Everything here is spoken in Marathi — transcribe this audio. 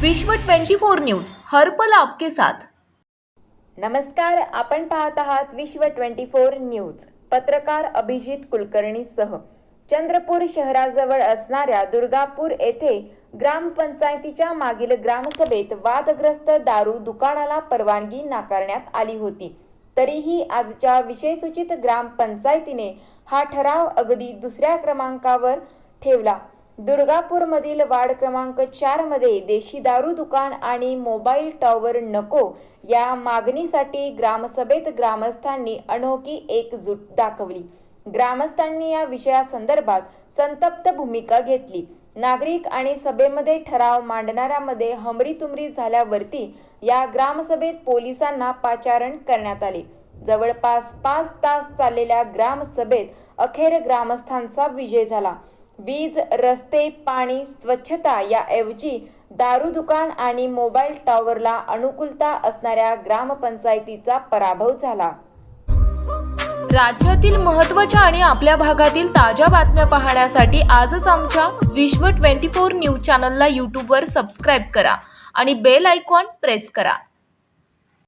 विश्व 24 न्यूज हर्पल आपके साथ. नमस्कार आपण पाहत आहात विश्व 24 न्यूज पत्रकार अभिजित कुलकर्णीसह. चंद्रपूर शहराजवळ असणाऱ्या दुर्गापूर येथे ग्रामपंचायतीच्या मागील ग्रामसभेत वादग्रस्त दारू दुकानाला परवानगी नाकारण्यात आली होती. तरीही आजच्या विषयसूचित ग्रामपंचायतीने हा ठराव अगदी दुसऱ्या क्रमांकावर ठेवला. दुर्गापूरमधील वार्ड क्रमांक चारमध्ये देशी दारू दुकान आणि मोबाईल टॉवर नको या मागणीसाठी ग्रामसभेत ग्रामस्थांनी अनोखी एकजूट दाखवली. ग्रामस्थांनी या विषयासंदर्भात संतप्त भूमिका घेतली. नागरिक आणि सभेमध्ये ठराव मांडणाऱ्यामध्ये हमरीतुमरी झाल्यावरती या ग्रामसभेत पोलिसांना पाचारण करण्यात आले. जवळपास पाच तास चाललेल्या ग्रामसभेत अखेर ग्रामस्थांचा विजय झाला. वीज रस्ते पाणी स्वच्छता याऐवजी दारू दुकान आणि मोबाईल टॉवरला अनुकूलता असणाऱ्या ग्रामपंचायतीचा पराभव झाला. राज्यातील महत्त्वाच्या आणि आपल्या भागातील ताज्या बातम्या पाहण्यासाठी आजच आमच्या विश्व 24 न्यूज चॅनलला यूट्यूबवर सबस्क्राईब करा आणि बेल आयकॉन प्रेस करा.